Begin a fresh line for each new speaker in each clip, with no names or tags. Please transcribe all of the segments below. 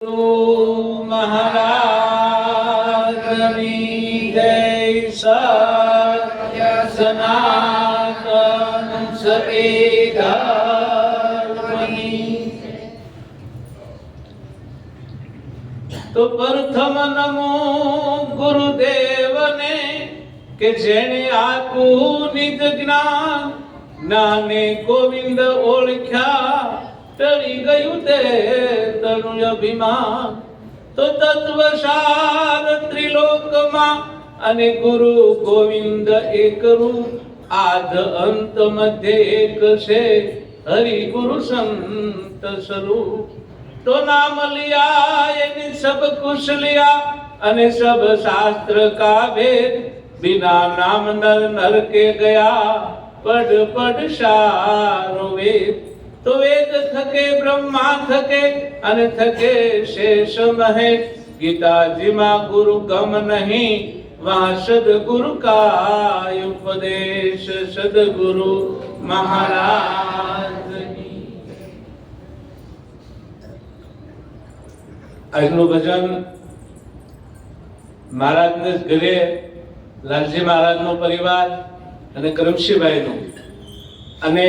મહારાજની જય સત્ય સનાતન તો પ્રથમ નમો ગુરુદેવને કે જેણે આપ્યું નિજ જ્ઞાન નાને ગોવિંદ ઓળખ્યા, ટળી ગયું તે તનુ અભિમાન, તો તત્વ સાર ત્રિલોકમાં અને ગુરુ ગોવિંદ એક રૂપ આદ અંત મધ્ય એક છે હરિ ગુરુ સંત સ્વરૂપ. તો નામ લિયા એની સબ કુશ લિયા, અને સબ શાસ્ત્ર કા ભેદ, બિના નામ નર નર કે ગયા, પડ પડ સારો વેદ. તો વેદ થકે, બ્રહ્મા થકે અને થકે શેષ મહે ગીતાજીમાં ગુરુ ગમ નહીં, વહાં સદગુરુ કા ઉપદેશ સદગુરુ મહારાજ આજનું ભજન મહારાજને ઘરે લાલજી મહારાજનો પરિવાર અને કરમશીભાઈનું. અને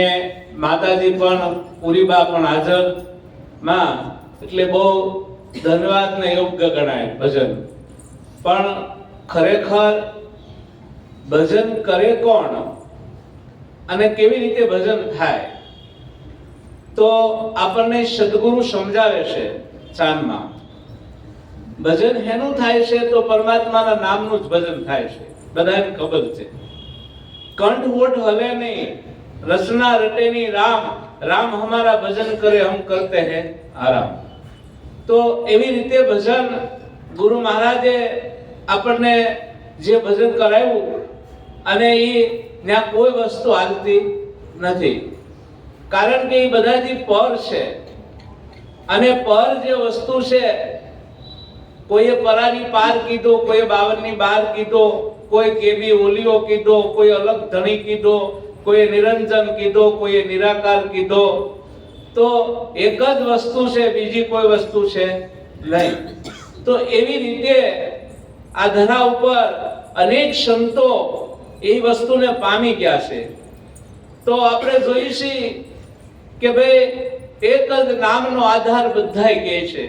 માતાજી પણ પુરીબા પણ હાજર. માં, એટલે બહુ ધન્યવાદ ને યોગ્ય ગણાય ભજન. પણ ખરેખર ભજન કરે કોણ અને કેવી રીતે ભજન થાય? તો આપણને સદગુરુ સમજાવે છે ચાંદમાં. ભજન હેનું થાય છે તો પરમાત્માના નામનું જ ભજન થાય છે. બધાને ખબર છે. કંઠ વોટ હલે નહીં. રસના રટેની રામ રામ હમારા ભજન કરે, હમ કરતે હે આરામ. તો એવી રીતે ભજન ગુરુ મહારાજે આપણને જે ભજન કરાવ્યું અને એ ત્યાં કોઈ વસ્તુ હાલતી નથી. કારણ કે એ બધાથી પર છે. અને પર જે વસ્તુ છે, કોઈએ પરાની પાર કીધો, કોઈએ બાવનની બાર કીધો, કોઈ કેબી ઓલીઓ કીધો, કોઈ અલગ ધણી કીધો કોઈએ નિરંજન કીધો, કોઈએ નિરાકાર કીધો, તો એક જ વસ્તુ છે, બીજી કોઈ વસ્તુ છે નહીં. તો એવી રીતે આ ધરા ઉપર અનેક સંતો એ વસ્તુને પામી ગયા છે. તો આપણે જોઈશી કે ભાઈ એક જ નામનો આધાર બધાય કહે છે.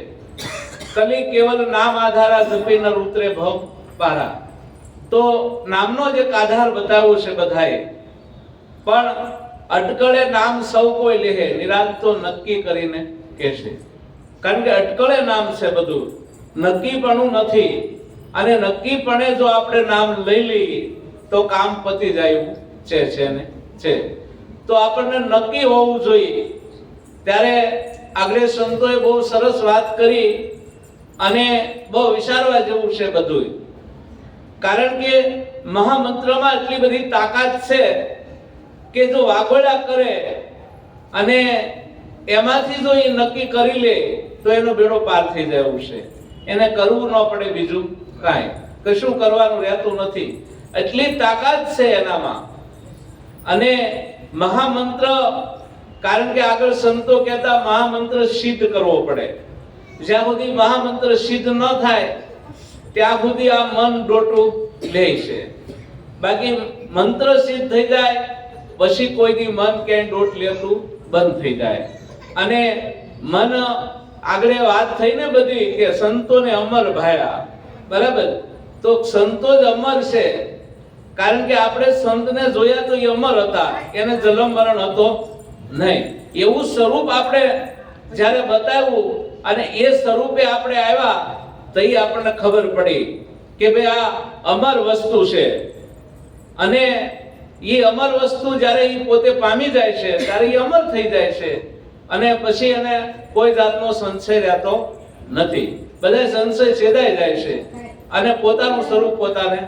કલી કેવલ નામ આધારા જપી નર ઉતરે ભવ પારા તો નામનો જ એક આધાર બતાવ્યો છે બધાએ. પણ અટકળે નામ સૌ કોઈ લેહે, નિરાંત તો નક્કી કરીને કહેશે. કારણ કે અટકળે નામ છે બધું. નક્કીપણું નથી. અને નક્કીપણે જો આપણે નામ લઈ લઈએ, તો કામ પતી જાય છે છે ને? છે. તો આપણને નક્કી હોવું જોઈએ. ત્યારે આગળ સંતોએ બહુ સરસ વાત કરી અને બહુ વિચારવા જેવું છે બધું કારણ કે મહામંત્રમાં એટલી બધી તાકાત છે. કે જો વાગોળા કરે અને એમાંથી જો એ નક્કી કરી લે, તો એનો બેડો પાર થઈ જાય છે. એને કરવું ન પડે બીજું કાંઈ. કશું કરવાનું રહેતું નથી. એટલી તાકાત છે એનામાં. અને મહામંત્ર, કારણ કે આગળ સંતો કહેતા મહામંત્ર સિદ્ધ કરવો પડે. જ્યાં સુધી મહામંત્ર સિદ્ધ ન થાય, ત્યાં સુધી આ મન ડોટું લે છે. બાકી મંત્ર સિદ્ધ થઈ જાય પછી કોઈની મન ક્યાંય ડોટ લેતું બંધ થઈ જાય. અને મન આગળ વાત થઈ ને બધી કે સંતોને અમર ભાયા. બરાબર? તો સંતો જ અમર છે. કારણ કે આપણે સંતને જોયા તો એ અમર હતા. એને જન્મ મરણ હતો નહીં. એવું સ્વરૂપ આપણે જ્યારે બતાવ્યું અને એ સ્વરૂપે આપણે આવ્યા તો આપણને ખબર પડી કે ભાઈ આ અમર વસ્તુ છે. અને એ અમર વસ્તુ જ્યારે એ પોતે પામી જાય છે, ત્યારે એ અમર થઈ જાય છે. અને પછી એને કોઈ જાતનો સંશય રહેતો નથી. બધા સંશય છેદાઈ જાય છે. અને પોતાનું સ્વરૂપ પોતાને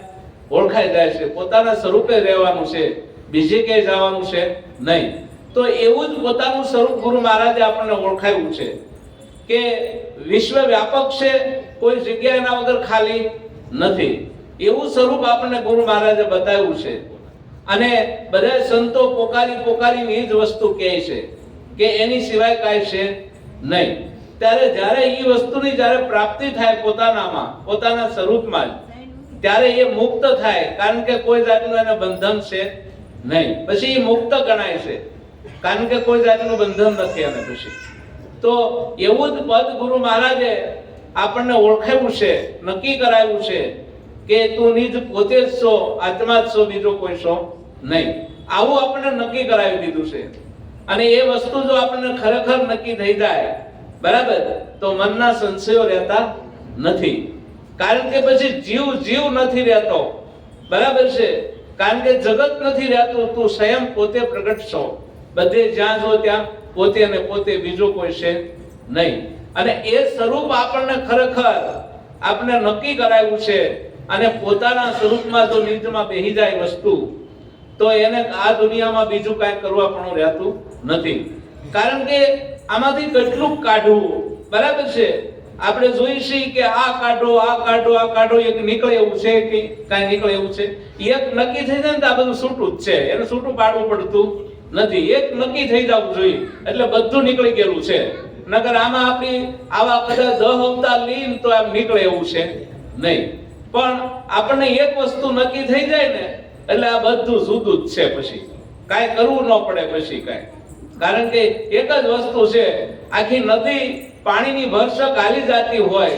ઓળખાઈ જાય છે. પોતાના સ્વરૂપે રહેવાનું છે. બીજે ક્યાંય જવાનું છે નહીં. તો એવું જ પોતાનું સ્વરૂપ ગુરુ મહારાજે આપણને ઓળખાયું છે કે વિશ્વ વ્યાપક છે, કોઈ જગ્યા એના વગર ખાલી નથી. એવું સ્વરૂપ આપણને ગુરુ મહારાજે બતાવ્યું છે. અને બધા સંતો પોકારી પોકારીને એ જ વસ્તુ કહે છે કે એની સિવાય કાંઈ છે નહીં. ત્યારે જ્યારે એ વસ્તુની જ્યારે પ્રાપ્તિ થાય પોતાનામાં, પોતાના સ્વરૂપમાં જ, ત્યારે એ મુક્ત થાય, કારણ કે કોઈ જાતનું એને બંધન છે નહીં. પછી એ મુક્ત ગણાય છે, કારણ કે કોઈ જાતનું બંધન નથી એને પછી. તો એવું જ પદ ગુરુ મહારાજે આપણને ઓળખાવ્યું છે, નક્કી કરાવ્યું છે કે તું નિજ પોતે જ છો, આત્મા જ છો, બીજો કોઈ છો નહીં. આવું આપણને નક્કી કરાવી દીધું છે. અને એ વસ્તુ જો આપણને ખરેખર નક્કી થઈ જાય, બરાબર, તો મનના સંશયો રહેતા નથી. કારણ કે પછી જીવ જીવ નથી રહેતો. બરાબર છે? કારણ કે જગત નથી રહેતું, તું સ્વયં પોતે પ્રગટ છો. બધે જ્યાં જો ત્યાં પોતે અને પોતે બીજો કોઈ છે નહીં. અને એ સ્વરૂપ આપણને ખરેખર આપણે નક્કી કરાયું છે અને પોતાના સ્વરૂપમાં જો નિજમાં બેહી જાય વસ્તુ, તો એને આ દુનિયામાં બીજું કાંઈ કરવા પણ રહેતું નથી. કારણ કે આમાંથી કેટલું કાઢવું બરાબર છે. આપણે જોઈ છીએ કે આ કાઢો આ કાઢો આ કાઢો, એક નીકળે એવું છે કે કાંઈ નીકળે એવું છે. એક નક્કી થઈ જાય ને તો આ બધું છૂટું જ છે. એને છૂટું પાડવું પડતું નથી. એક નક્કી થઈ જવું જોઈએ. એટલે બધું નીકળી ગયેલું છે. નકર આમાં આપણી આવા કદાચ દહ અવતાર લઈને તો આમ નીકળે એવું છે નહીં. પણ આપણને એક વસ્તુ નક્કી થઈ જાય ને, એટલે આ બધું જુદું જ છે પછી. કાંઈ કરવું ન પડે પછી કાંઈ. કારણ કે એક જ વસ્તુ છે, આખી નદી પાણીની ભરસક હાલી જાતી હોય.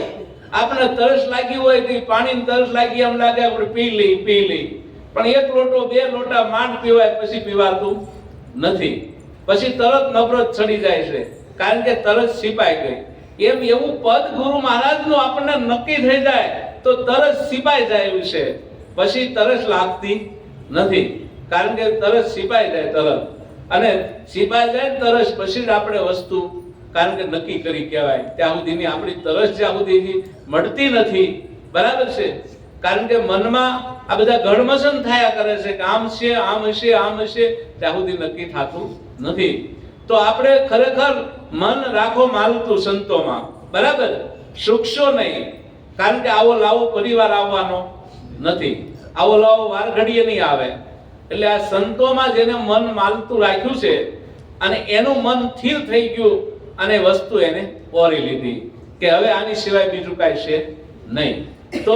આપણે તરસ લાગી હોય તો પાણીની તરસ લાગી એમ લાગે આપણે પી લઈ પી લઈ. પણ એક લોટો, બે લોટા માંડ પીવાય પછી પીવાતું નથી. પછી તરત નફરત ચડી જાય છે. કારણ કે તરત સિપાઈ ગઈ. એમ એવું પદ ગુરુ મહારાજનું આપણને નક્કી થઈ જાય તો તરસ સિપાઈ જાય એવું છે. પછી તરસ લાગતી નથી. કારણ કે તરસ સિપાઈ જાય તરત અને સિપાઈ જાય તરસ પછી જ આપણે વસ્તુ, કારણ કે નક્કી કરી કહેવાય. ત્યાં સુધીની આપણી તરસ જ્યાં સુધીની મળતી નથી. બરાબર છે? કારણ કે મનમાં આ બધા ગણમસન થયા કરે છે કે આમ છે, આમ હશે આમ હશે, ત્યાં સુધી નક્કી થતું નથી. તો આપણે ખરેખર મન રાખો માલતું સંતોમાં. બરાબર? સુખશો નહીં. કારણ કે આવો લાવો પરિવાર આવવાનો નથી. આવો લાવો વાર ઘડીએ નહીં આવે. એટલે આ સંતોમાં જેને મન માલતું રાખ્યું છે અને એનું મન સ્થિર થઈ ગયું અને વસ્તુ એને ઓરી લીધી કે હવે આની સિવાય બીજું કાંઈ છે નહીં. તો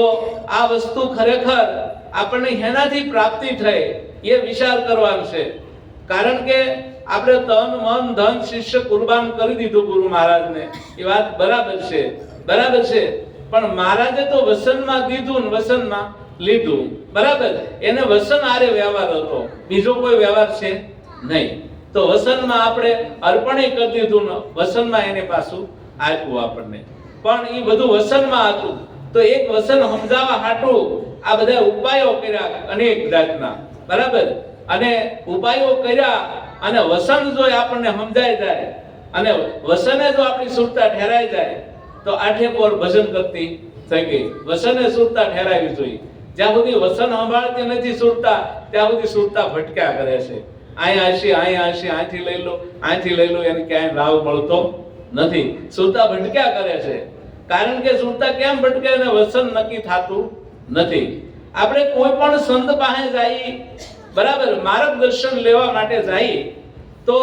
આ વસ્તુ ખરેખર આપણને હેનાથી પ્રાપ્તિ થઈ એ વિચાર કરવાનો છે. કારણ કે આપણે તન, મન, ધન, શિષ્ય કુરબાન કરી દીધું ગુરુ મહારાજને. એ વાત બરાબર છે. બરાબર છે. પણ મહારાજે તો વસનમાં દીધું ને વસનમાં લીધું. બરાબર? એને વસન આરે વ્યવહાર હતો. બીજો કોઈ વ્યવહાર છે નહીં. તો વસનમાં આપણે અર્પણે કરી દીધું ને વસનમાં એને પાછું આપ્યું આપણને. પણ એ બધું વસનમાં હતું. તો એક વસન સમજાવવા હાટું આ બધા ઉપાયો કર્યા અનેક જાતના. બરાબર? અને ઉપાયો કર્યા અને વસન જો આપણને સમજાઈ જાય અને વસને જો આપણી સુરતા ઠેરાઈ જાય તો આઠે પોર ભજન કરતી થઈ ગઈ. વસને સુરતા ઠેરાવી જોઈએ જ્યાં સુધી વસન સંભાળતી નથી સુરતા, ત્યાં સુધી સુરતા ભટક્યા કરે છે. અહીંયા હશે અહીંયા હશે અહીંથી લઈ લો અહીંથી લઈ લો, એને ક્યાંય રાવ મળતો નથી. સુરતા ભટક્યા કરે છે. કારણ કે સુરતા કેમ ભટકે અને વસન નક્કી થતું નથી. આપણે કોઈ પણ સંત પાસે જઈએ બરાબર માર્ગદર્શન લેવા માટે જઈએ તો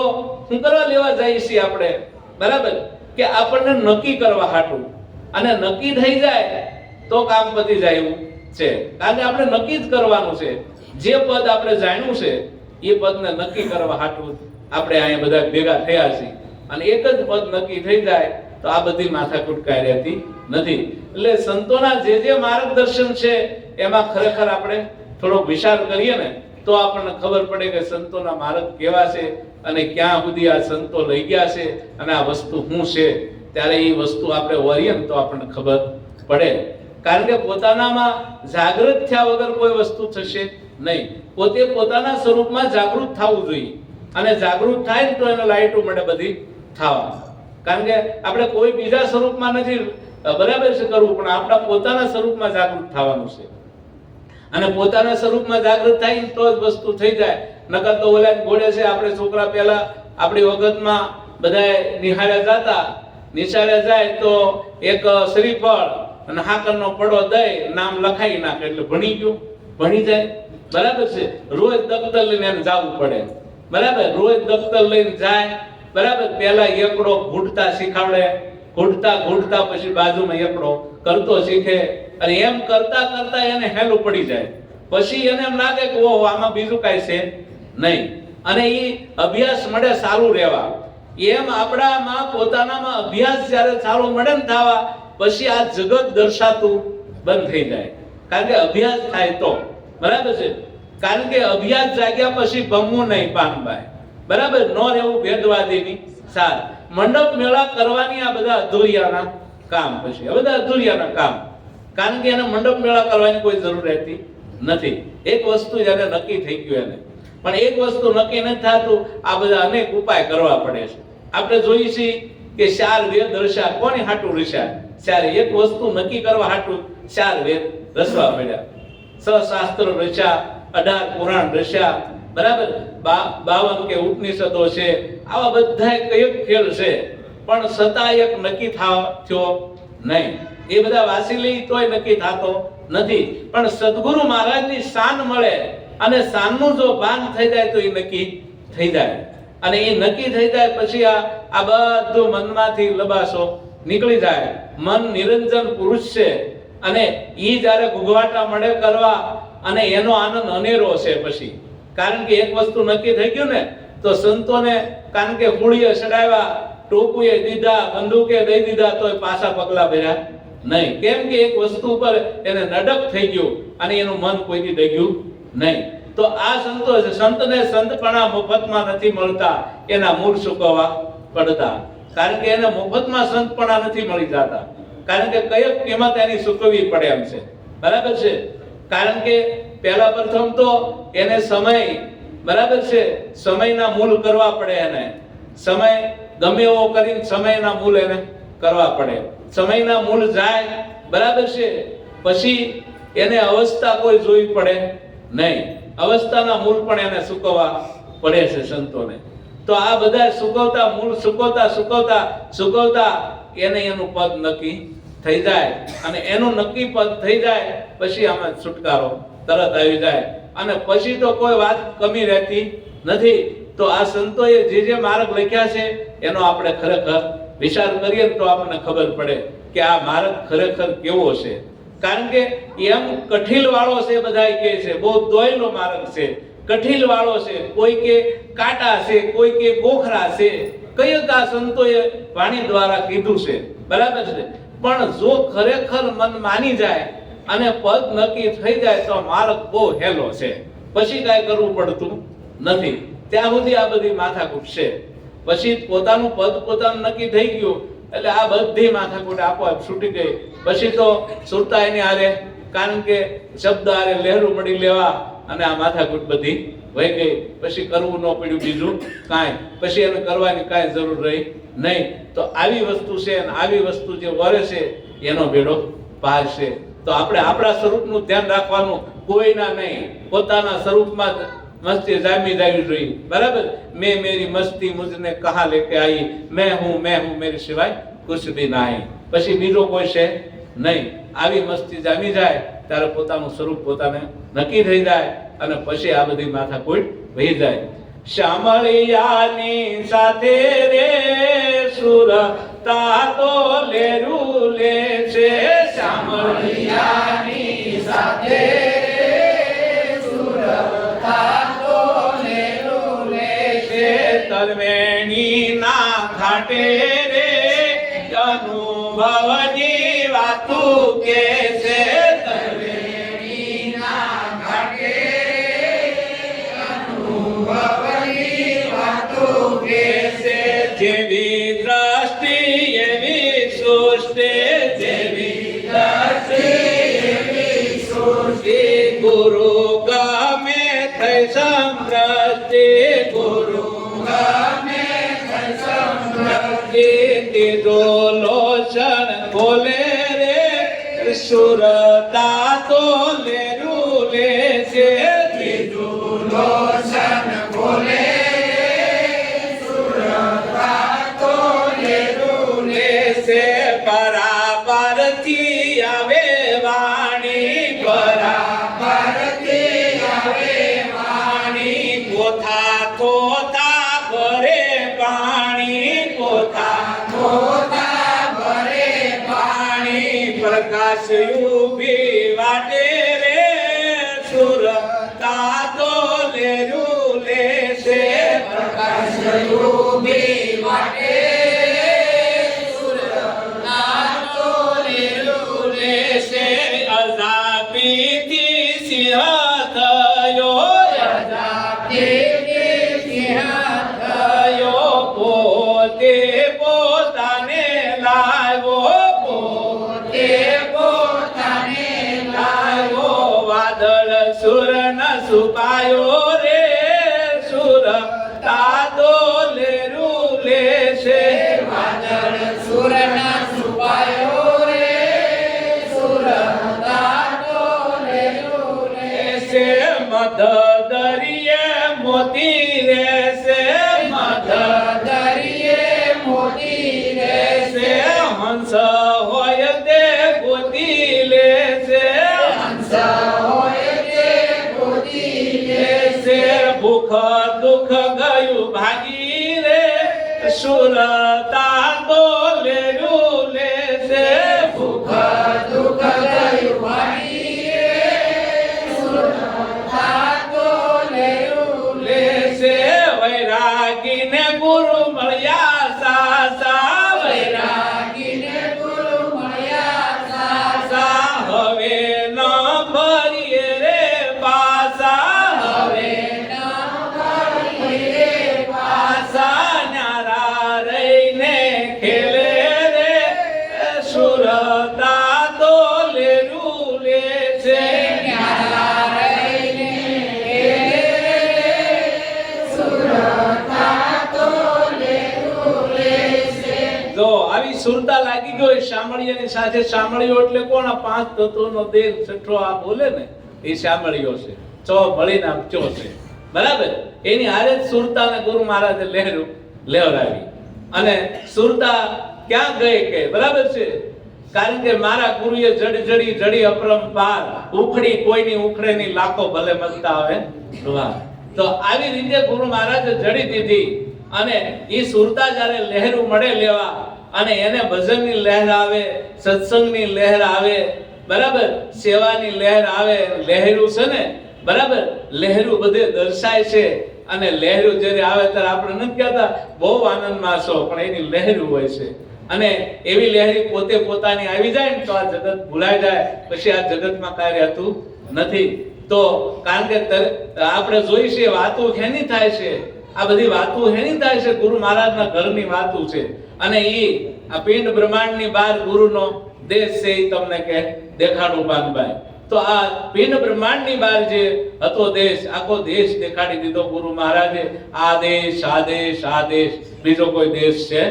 શું કરવા લેવા જઈએ છીએ આપણે? બરાબર. કે આપણને નક્કી કરવા હાટું. અને નક્કી થઈ જાય તો કામ પતી જાય એવું છે. કારણ કે આપણે નક્કી જ કરવાનું છે. જે પદ આપણે જાણ્યું છે, એ પદને નક્કી કરવા હાટું આપણે અહીંયા બધા ભેગા થયા છીએ. અને એક જ પદ નક્કી થઈ જાય તો આ બધી માથાકૂટ કાંઈ રહેતી નથી. એટલે સંતોના જે જે માર્ગદર્શન છે, એમાં ખરેખર આપણે થોડોક વિચાર કરીએ ને તો આપણને ખબર પડે કે સંતોના માર્ગ કેવા છે અને ક્યાં સુધી આ સંતો લઈ ગયા છે અને આ વસ્તુ શું છે? ત્યારે એ વસ્તુ આપણે વરીએ તો આપણને ખબર પડે. કારણ કે પોતાનામાં જાગૃત થયા વગર કોઈ વસ્તુ થશે નહીં. પોતે પોતાના સ્વરૂપમાં જાગૃત થવું જોઈએ. અને જાગૃત થાય ને તો એને લાઈટો મળે બધી થવા. કારણ કે આપણે કોઈ બીજા સ્વરૂપમાં નથી, બરાબર છે કરવું, પણ આપણા પોતાના સ્વરૂપમાં જાગૃત થવાનું છે. અને પોતાના સ્વરૂપમાં જાગૃત થાય તો જ વસ્તુ થઈ જાય. નકર તો ઓલા ઘોડે છે, આપણે છોકરા પહેલા આપણી વખતમાં બધાય નિહાળ્યા જતા. નિશાળે જાય તો એક શ્રીફળ અને હાકરનો પડો દઈ નામ લખાઈ નાખે, એટલે ભણી ગયું. ભણી જાય. બરાબર છે? રોજ દફતર લઈને એમ જવું પડે. બરાબર? રોજ દફતર લઈને જાય. બરાબર? પહેલા એકડો ઘૂંટતા શીખવાડે. ઘૂંટતા ઘૂંટતા પછી બાજુમાં એકડો કરતો શીખે. અને એમ કરતા કરતા એને હેલું પડી જાય. પછી એને એમ લાગે કે, ઓહો, આમાં બીજું કાંઈ છે નહીં. અને એ અભ્યાસ મળે સારું રહેવા. એમ આપણામાં પોતાનામાં અભ્યાસ જ્યારે સારો મળે ને થવા, પછી આ જગત દર્શાતું બંધ થઈ જાય. કારણ કે અભ્યાસ થાય તો. બરાબર છે? કારણ કે અભ્યાસ જાગ્યા પછી ભમવું નહીં પાનભાઈ બરાબર? નો રહેવું ભેદવાદીની સાર. મંડપ મેળા કરવાની આ બધા અધૂરિયાના કામ પછી. આ બધા અધૂરિયાના કામ. કારણ કે એને મંડપ મેળા કરવાની કોઈ જરૂર રહેતી નથી. એક વસ્તુ જ્યારે નક્કી થઈ ગયું એને. પણ એક વસ્તુ નક્કી નથી થતું, આ બધા અનેક ઉપાય કરવા પડે છે. આપણે જોઈએ છીએ કે ચાર વેદ રસ્યા કોની હાટું રસ્યા ચાર એક વસ્તુ નક્કી કરવા હાટું, ચાર વેદ રસવા પડ્યા. સશાસ્ત્ર રચ્યા, અઢાર પુરાણ રચ્યા, બરાબર? બાવન કે ઉપનિષદો છે, આવા બધા કયો ખેલ છે. પણ છતાં એક નક્કી થયો નહીં. એ બધા વાસી લઈ તોય નક્કી થતો નથી. પણ સદગુરુ મહારાજની શાન મળે અને શાનનું જો ભાન થઈ જાય તો એ નક્કી થઈ જાય. અને એ નક્કી થઈ જાય પછી આ આ બધું મનમાંથી લબાસો નીકળી જાય. મન નિરંજન પુરુષ છે અને એ જ્યારે ગુગવાટા મળે કરવા અને એનો આનંદ અનેરો છે પછી. કારણ કે એક વસ્તુ નક્કી થઈ ગયું ને, તો સંતોને, કારણ કે હોળીએ ચડાવ્યા, ટોપુએ દીધા, બંદૂકે દઈ દીધા, તોય પાછા પગલા ભર્યા નહીં. કેમ કે એક વસ્તુ ઉપર એને નડક થઈ ગયું અને એનું મન કોઈથી ડગ્યું નહીં. તો આ સંતો છે. સંતને સંતપણા મફતમાં નથી મળતા. એના મૂળ ચૂકવવા પડતા. કારણ કે એને મફતમાં સંતપણા નથી મળી જતા. કારણ કે કયો કિંમત એની ચૂકવવી પડે એમ છે. બરાબર છે? કારણ કે પહેલા પ્રથમ તો એને સમય, બરાબર છે? સમયના મૂલ કરવા પડે એને. સમય ગમે એવો કરીને સમયના મૂલ એને કરવા પડે. સમયના મૂળ જાય, બરાબર છે? પછી એને અવસ્થા કોઈ જોવી પડે નહીં. અવસ્થાના મૂળ પણ એને સુકવવા પડે છે સંતોને. તો આ બધા સુકવતા મૂળ સુકવતા સુકવતા સુકવતા એને એનું પદ નક્કી થઈ જાય. અને એનું નક્કી પદ થઈ જાય, પછી આમાં છુટકારો તરત આવી જાય. અને પછી તો કોઈ વાત કમી રહેતી નથી. તો આ સંતોએ જે જે માર્ગ લખ્યા છે, એનો આપણે ખરેખર વિચાર કરીએ તો આપણને ખબર પડે કે આ માર્ગ ખરેખર કેવો છે. કારણ કે એમ કઠિલ વાળો છે બધા કહે છે, બહુ દોયલો માર્ગ છે કઠિલ વાળો છે, કોઈ કે કાંટા છે, કોઈ કે ગોખરા છે. કયું આ સંતોએ વાણી દ્વારા કીધું છે, બરાબર છે? પણ જો ખરેખર મન માની જાય અને પદ નક્કી થઈ જાય તો માર્ગ બહુ હેલો છે. પછી કાંઈ કરવું પડતું નથી. ત્યાં સુધી આ બધી માથાકૂટ છે. પછી પોતાનું પદ પોતાનું નક્કી થઈ ગયું. એટલે આ બધી માથાકૂટ આપોઆપ છૂટી ગઈ. પછી તો સુરતા એની હારે, કારણ કે શબ્દ હારે લહેરું મળી લેવા અને આ માથાકૂટ બધી વહી ગઈ. પછી કરવું ન પડ્યું બીજું કાંઈ. પછી એને કરવાની કાંઈ જરૂર રહી નહીં. તો આવી વસ્તુ છે અને આવી વસ્તુ જે વરે છે, એનો ભેડો પાર છે. તો આપણે આપણા સ્વરૂપનું ધ્યાન રાખવાનું કોઈના નહીં. પોતાના સ્વરૂપમાં જ મસ્તી જામી જાવી જોઈએ. બરાબર? મેં મેરી મસ્તી મુજને કહા લેકે આવી મેં હું મેં હું, મેરી સિવાય કુછ ભી નાહી. પછી બીજો કોઈ છે? નહીં. આવી મસ્તી જામી જાય, ત્યારે પોતાનું સ્વરૂપ પોતાને નક્કી થઈ જાય અને પછી આ બધી માથાકૂટ વહી જાય. શામળિયાની સાથે રે સુર તાતો લેરું લે છે. શામળિયાની સાથે તરવેણી ના ઘાટે રે અનુભવની વાતું કે છે કરવેણી ના ઘાટે અનુભવની કોથા કોથા ભરે પાણી, કોથા કોથા ભરે પાણી, પ્રકાશ યુભી વાટે રે, સુરતા તો લેરું લેશે. પ્રકાશ યુભી વાટે મધ શામળિયાની સાથે શામળિયો એટલે કોણ? આ પાંચ તત્વોનો દેહ છઠ્ઠો આ બોલે ને, એ શામળિયો છે. ચો મળીને આમ ચો છે. બરાબર? એની હારે જ સુરતા ગુરુ મહારાજે લહેર લેવડાવી અને સુરતા ક્યાં ગઈ કે? બરાબર છે? કારણ કે મારા ગુરુએ જડ જડી જડી અપરંપાર ઉખડી કોઈની ઉખડેની લાખો ભલે મતતા આવે. તો આવી રીતે ગુરુ મહારાજે જડી દીધી અને એ સુરતા જ્યારે લહેરું મળે લેવા અને એને ભજનની લહેર આવે, સત્સંગની લહેર આવે, બરાબર? સેવાની લહેર આવે, લહેરું છે ને? બરાબર? લહેરું બધે દર્શાય છે. અને લહેરું જ્યારે આવે ત્યારે આપણે નથી કહેતા, બહુ આનંદમાં છો, પણ એની લહેરું હોય છે. અને એવી લહેરી પોતે પોતાની આવી જાય ને તો આ જગત ભૂલાઈ જાય, પછી આ જગતમાં કાંઈ રહેતું નથી. તો કારણ કે આપણે જોઈ છે વાતો હેની થાય છે. આ બધી વાતો હેની થાય છે, ગુરુ મહારાજના ઘરની વાતો છે. અને એ આ પિંડ બ્રહ્માંડની બહાર ગુરુનો દેશ છે એ તમને કે દેખાડું પાનભાઈ તો આ પિંડ બ્રહ્માંડની બહાર જે હતો દેશ, આખો દેશ દેખાડી દીધો ગુરુ મહારાજે. આ દેશ આ દેશ આ દેશ બીજો કોઈ દેશ છે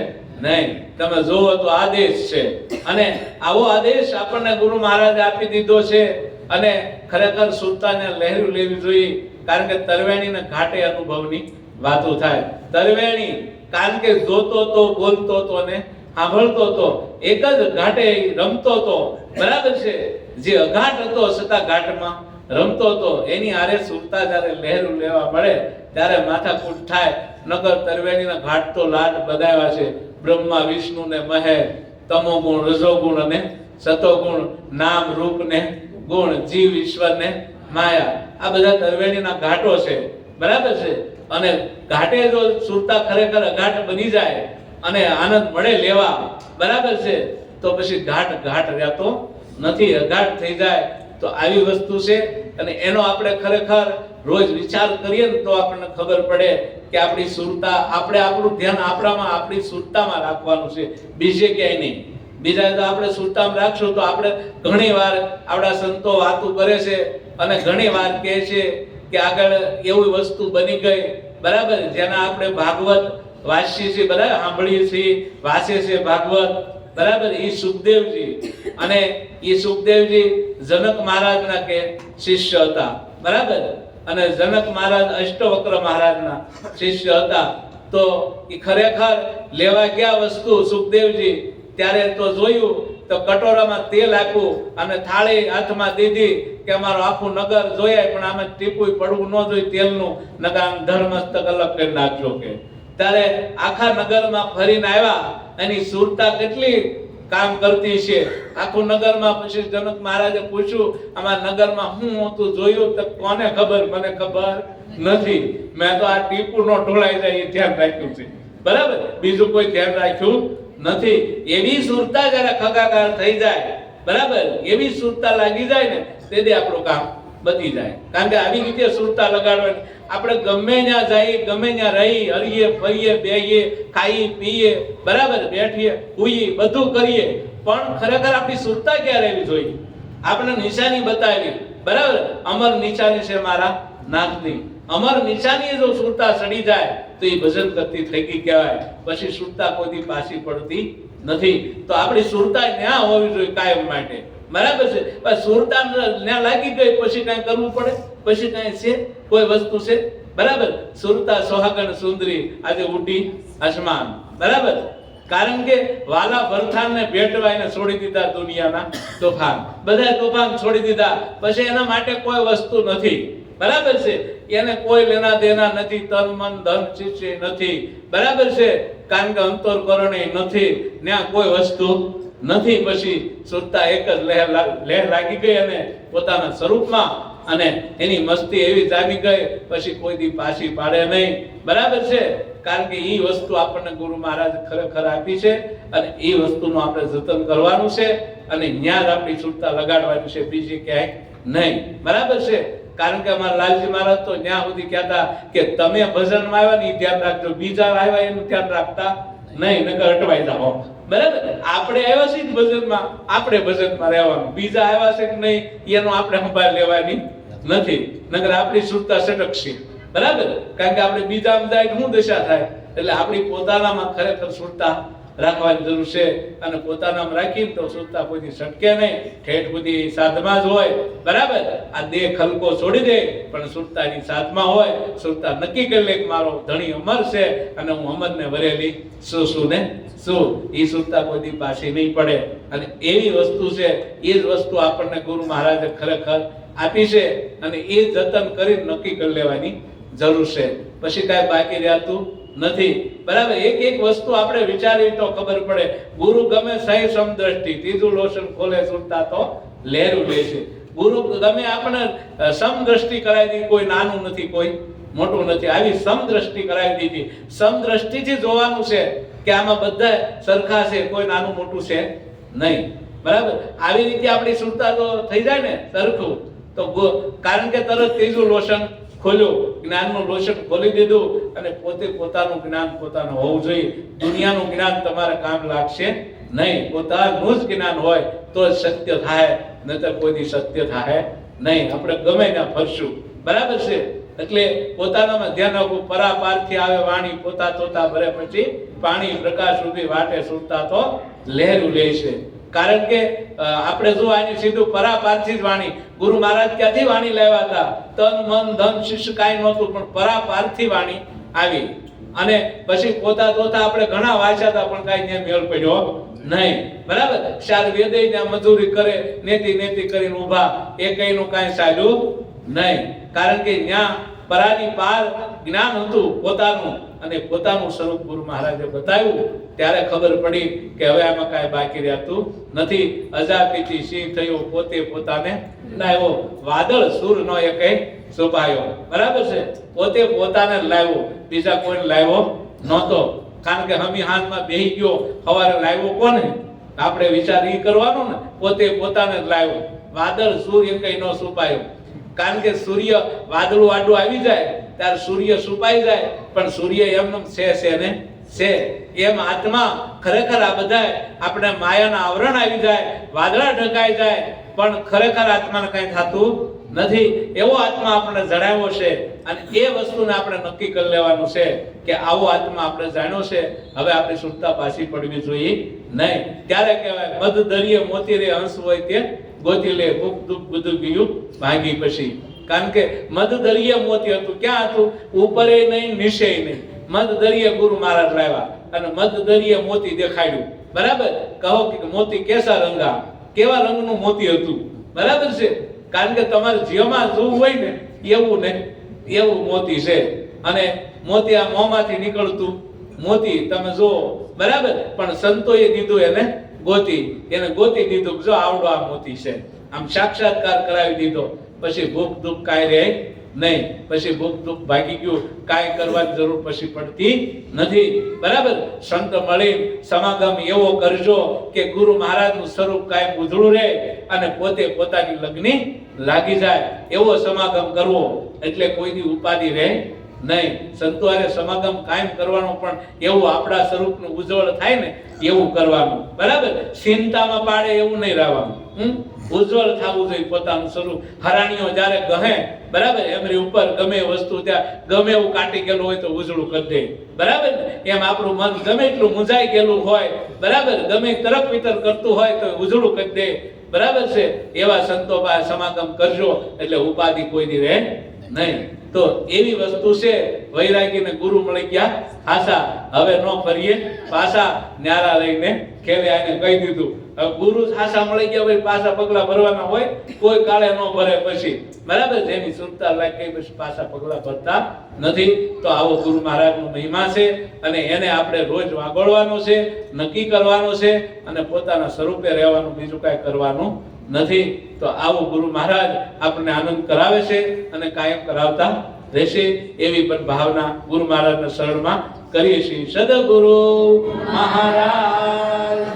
નહીં. તમે જુઓ તો આદેશ છે. અને આવો આદેશ આપણને ગુરુ મહારાજે આપી દીધો છે. અને ખરેખર સુલતાને લહેરું લેવી જોઈએ, કારણ કે તરવેણીને ઘાટે અનુભવની વાતો થાય. તરવેણી કારણ કે જોતો તો, બોલતો તો ને સાંભળતો તો, એક જ ઘાટે રમતો તો, બરાબર છે? જે અઘાટ હતો છતાં ઘાટમાં, રમતો તો, એની આરે સુરતા જ્યારે લહેરું લેવા મળે ત્યારે માથાકૂટ થાય, નગર તરવેણીના ઘાટ તો લાડ બગાવ્યા છે, બ્રહ્મા, વિષ્ણુ ને મહે તમો ગુણ, રજો ગુણ અને સતો ગુણ, નામ, રૂપ ને ગુણ, જીવ, ઈશ્વર ને માયા, આ બધા તરવેણીના ઘાટો છે, બરાબર છે? અને ઘાટે જો સુરતા ખરેખર અઘાટ બની જાય અને આનંદ મળે લેવા, બરાબર છે? તો પછી ઘાટ ઘાટ રહેતો નથી, અઘાટ થઈ જાય. તો આવી વસ્તુ છે અને એનો આપણે ખરેખર રોજ વિચાર કરીએ ને તો આપણને ખબર પડે કે આપણી સુરતા, આપણે આપણું ધ્યાન આપણામાં, આપણી સુરતામાં રાખવાનું છે. બીજે ક્યાંય નહીં. બીજા તો આપણે સુરતામાં રાખશું તો આપણે ઘણી વાર આપણા સંતો વાતો કરે છે અને ઘણી વાર કહે છે કે આગળ એવી વસ્તુ બની ગઈ. બરાબર? જેના આપણે ભાગવત વાંચીએ છીએ. બરાબર? સાંભળીએ છીએ વાંચે છે ભાગવત. બરાબર? એ સુખદેવજી. અને એ સુખદેવજી જનક મહારાજના કે શિષ્ય હતા. બરાબર? અને જનક મહારાજ અષ્ટવક્ર મહારાજના શિષ્ય હતા. તો એ ખરેખર લેવા ગયા વસ્તુ સુખદેવજી. ત્યારે તો જોયું તો કટોરામાં તેલ આપ્યું અને થાળી હાથમાં દીધી કે અમારું આખું નગર જોયા, પણ આમાં ટીપું પડવું ન જોઈએ તેલનું. નગર ધર્મસ્તક અલગ કરી નાખજો કે. ત્યારે આખા નગરમાં ફરીને આવ્યા, એની સુરતા કેટલી કામ કરતી છે. આખું નગરમાં પછી જનક મહારાજે પૂછ્યું આમાં નગરમાં હું હતું જોયું તો કોને ખબર? મને ખબર નથી. મેં તો આ ટીપુ નો ઢોળાઈ જાય એ ધ્યાન રાખ્યું છે. બરાબર? બીજું કોઈ ધ્યાન રાખ્યું નથી. એવી સુરતા જરા ખગાકાર થઈ જાય, બરાબર? એવી સુરતા લાગી જાય ને તેથી આપણું કામ બચી જાય. કારણ કે આવી રીતે સુરતા લગાડવાની. આપણે ગમે ત્યાં જઈએ, ગમે ત્યાં રહી હરીએ ફરીએ બેહીએ, ખાઈએ, પીએ, બરાબર? બેઠીએ, હુઈએ, બધું કરીએ. પણ ખરેખર આપણી સુરતા ક્યાં રહેવી જોઈએ? આપણે નિશાની બતાવી બરાબર? અમર નિશાની છે મારા નાકની અમર નિશાની જો સુરતા સડી જાય, તો એ ભજન કરતી થઈ ગઈ કહેવાય. પછી સુરતા કોઈ પાછી પડતી નથી. તો આપણી સુરતા ન્યા હોવી જોઈએ કાયમ માટે. બરાબર છે? પણ સુરતા ન્યા લાગી ગઈ, પછી કાંઈ કરવું પડે? પછી કાંઈ છે? કોઈ વસ્તુ છે? બરાબર? સુરતા સોહાગણ સુંદરી આજે ઉડી આસમાન બરાબર? કારણ કે વાલા ભરથાનને ભેટવા એને છોડી દીધા દુનિયાના તોફાન. બધા તોફાન છોડી દીધા. પછી એના માટે કોઈ વસ્તુ નથી. બરાબર છે? એને કોઈ લેના દેના નથી, તન, મન, ધન, શિષ્ય નથી. બરાબર છે? કારણ કે અંતરકરણે નથી. ત્યાં કોઈ વસ્તુ નથી. પછી સુરતા એક જ લહેર લહેર લાગી ગઈ અને પોતાના સ્વરૂપમાં અને એની મસ્તી એવી જામી ગઈ, પછી કોઈ દી પાછી પાડે નહીં. બરાબર છે? કારણ કે એ વસ્તુ આપણને ગુરુ મહારાજ ખરેખર આપી છે અને એ વસ્તુનું આપણે જતન કરવાનું છે અને ન્યા આપણી સુરતા લગાડવાની છે બીજી ક્યાંય નહીં. બરાબર છે? કારણ કે અમારા લાલજી મહારાજ તો ત્યાં સુધી કહેતા કે તમે ભજનમાં આવ્યા ને ધ્યાન રાખજો. બીજા આવ્યા એનું ધ્યાન રાખતા નહીં, નકર અટવાઈ જાઓ. બરાબર? આપણે આવ્યા છીએ ભજનમાં, આપણે ભજનમાં રહેવાનું. બીજા આવ્યા છે કે નહીં, એનો આપણે સંભાળ લેવાની નથી. નકર આપણી સુરતા સટકશે. બરાબર? કારણ કે આપણે બીજામાં જાય શું દશા થાય? એટલે આપણી પોતાનામાં ખરેખર સુરતા રાખવાની જરૂર છે અને પોતાનામ રાખીને તો સુરતા કોઈ સટકે નહીં. ઠેઠ બધી સાધમાં જ હોય. બરાબર? આ દેહ ખલકો છોડી દે, પણ સુરતાની સાધમાં હોય. સુરતા નક્કી કરી લે કે મારો ધણી અમર છે અને હું અમરને વરેલી શું શું ને? શું? એ સુરતા કોઈ પાછી નહીં પડે. અને એવી વસ્તુ છે, એ જ વસ્તુ આપણને ગુરુ મહારાજે ખરેખર આપી છે અને એ જતન કરી નક્કી કરી લેવાની જરૂર છે. પછી કાંઈ બાકી રહેતું નથી. બરાબર, એક એક વસ્તુ આપણે વિચારી તો ખબર પડે. ગુરુ ગમે સહી સમદ્રષ્ટિ, ત્રીજું લોશન ખોલે સુરતા તો લહેરું ઉડે છે. ગુરુ ગમે આપણે સમદ્રષ્ટિ કરાવી દીધી કોઈ નાનું નથી, કોઈ મોટું નથી. આવી સમદ્રષ્ટિ કરાવી દીધી. સમદ્રષ્ટિથી જોવાનું છે કે આમાં બધા સરખા છે, કોઈ નાનું મોટું છે નહીં. બરાબર? આવી રીતે આપણી સુરતા તો થઈ જાય ને સરખું. તો કારણ કે તરત ત્રીજું લોશન ખોલ્યું, જ્ઞાનનું લોશન ખોલી દીધું અને પોતે પોતાનું જ્ઞાન પોતાનું હોવું જોઈએ. દુનિયાનું જ્ઞાન તમારે કામ લાગશે નહીં. પોતાનું જ જ્ઞાન હોય તો સત્ય થાય, નહીતર કોઈની સત્ય થાય નહીં. આપણે ગમે ત્યાં ફરશું. બરાબર છે? એટલે પોતાનામાં ધ્યાન રાખવું. પરાપારથી આવે વાણી, પોતા તોતા ભરે પછી પાણી પ્રકાશ સુધી વાટે, સુરતા તો લહેરું લે છે. કારણ કે આપણે જો આની સીધું પરાપારથી જ વાણી, ગુરુ મહારાજ ક્યાંથી વાણી લેવા હતા? તન, મન, ધન, શિષ્ય કાંઈ નહોતું, પણ પરાપારથી વાણી આવી. અને પછી પોતા તોતા આપણે ઘણા વાંચ્યા હતા, પણ કાંઈ ત્યાં મેળ પડ્યો નહીં. બરાબર? ચાર વેદે ત્યાં મજૂરી કરે, નેતિ નેતિ કરીને ઊભા. એ કઈનું કાંઈ ચાલ્યું નહીં. કારણ કે ત્યાં પરાની પાર જ્ઞાન હતું પોતાનું. અને પોતાનું સ્વરૂપ ગુરુ મહારાજે બતાવ્યું, ત્યારે ખબર પડી કે હવે આમાં કાંઈ બાકી રહેતું નથી. અજાપીથી સિંહ થયો, પોતે પોતાને લાવ્યો. વાદળ સુર નો એ કઈ શોભાયો. બરાબર છે? પોતે પોતાને લાવ્યો. બીજા કોઈને લાવ્યો નહોતો. કારણ કે હમી હાથમાં બેહી ગયો. સવારે લાવ્યો કોને? આપણે વિચાર એ કરવાનો ને. પોતે પોતાને લાવ્યો. વાદળ સૂર્ય કઈ ન સુપાયો કારણ કે સૂર્ય વાદળું આડું આવી જાય, ત્યારે સૂર્ય સુપાઈ જાય, પણ સૂર્ય એમ છે છે ને? છે. એમ આત્મા ખરેખર આ બધા આપણે માયાના આવરણ આવી જાય, વાદળા ઢંકાઈ જાય, પણ ખરેખર આત્માને કઈ થતું નથી. એવો આત્મા આપણે જણાવ્યો છે અને એ વસ્તુને આપણે નક્કી કરી લેવાનું છે કે આવો આત્મા આપણે જાણ્યો છે. હવે આપણે સુરતા પાછી પડવી જોઈએ નહીં. ત્યારે કહેવાય મધ દરિયે મોતી રે હંસ હોય તે ગોતી લે ભૂખ દુઃખ બધું ગયું ભાગી પછી. કારણ કે મધ દરિયે મોતી હતું. ક્યાં હતું? ઉપરે નહીં, નીચે નહીં. મધ દરિયે ગુરુ મહારાજ લાવ્યા અને મધ દરિયે મોતી દેખાડ્યું. બરાબર? કહો કે મોતી કેસા રંગા? કેવા રંગનું મોતી હતું? બરાબર છે? કારણ કે તમારે જેમાં જોવું હોય ને, એવું ને, એવું મોતી છે. અને મોતી આ મોંમાંથી નીકળતું મોતી તમે જુઓ. બરાબર? પણ સંતોએ દીધું એને ગોતી, એને ગોતી દીધું જો આવડો આ મોતી છે. આમ સાક્ષાત્કાર કરાવી દીધો. પછી ભૂખ દુઃખ કાંઈ રહે નહીં. પછી ભૂખ દુઃખ ભાગી ગયું. કાંઈ કરવાની જરૂર પછી પડતી નથી. બરાબર? સંત મળી, સમાગમ એવો કરજો કે ગુરુ મહારાજનું સ્વરૂપ કાયમ ઉધળું રહે અને પોતે પોતાની લગ્ની લાગી જાય. એવો સમાગમ કરવો એટલે કોઈની ઉપાધિ રહે નહીં, સંતો હારે સમાગમ કાયમ કરવાનો પણ એવું આપણા સ્વરૂપનું ઉજ્જવળ થાય ને, એવું કરવાનું. બરાબર? ચિંતામાં પાડે એવું નહીં રહેવાનું. હમ? ઉજ્જવળ થવું જોઈએ પોતાનું સ્વરૂપ. હરાણીઓ જ્યારે ગહે, બરાબર? એમની ઉપર ગમે વસ્તુ ત્યાં, ગમે એવું કાટી ગયેલું હોય તો ઉજળું કરી દે. બરાબર ને? એમ આપણું મન ગમે એટલું મૂંઝાઈ ગયેલું હોય, બરાબર? ગમે તરફ વિતર કરતું હોય તો ઉજળું કરી દે. બરાબર છે? એવા સંતો પાસે સમાગમ કરજો, એટલે ઉપાધિ કોઈની રહે નહીં. તો એવી વસ્તુ છે, વૈરાગીને ગુરુ મળી ગયા. આશા હવે નો ફરીએ. પાછા ન્યારા લઈને ખેલે એને કહી દીધું. ગુરુ આશા મળી ગયા ભાઈ પાછા પગલા ભરવાના હોય, કોઈ કાળે ન ભરે પછી. બરાબર? જેની સુરતા લાગી પછી પાછા પગલા ભરતા નથી. તો આવો ગુરુ મહારાજનો મહિમા છે અને એને આપણે રોજ વાગોળવાનો છે, નક્કી કરવાનો છે અને પોતાના સ્વરૂપે રહેવાનું, બીજું કાંઈ કરવાનું નથી, તો આવો ગુરુ મહારાજ આપણને આનંદ કરાવે છે અને કાયમ કરાવતા રહેશે એવી પણ ભાવના ગુરુ મહારાજના શરણમાં કરીએ છીએ. સદગુરુ મહારાજની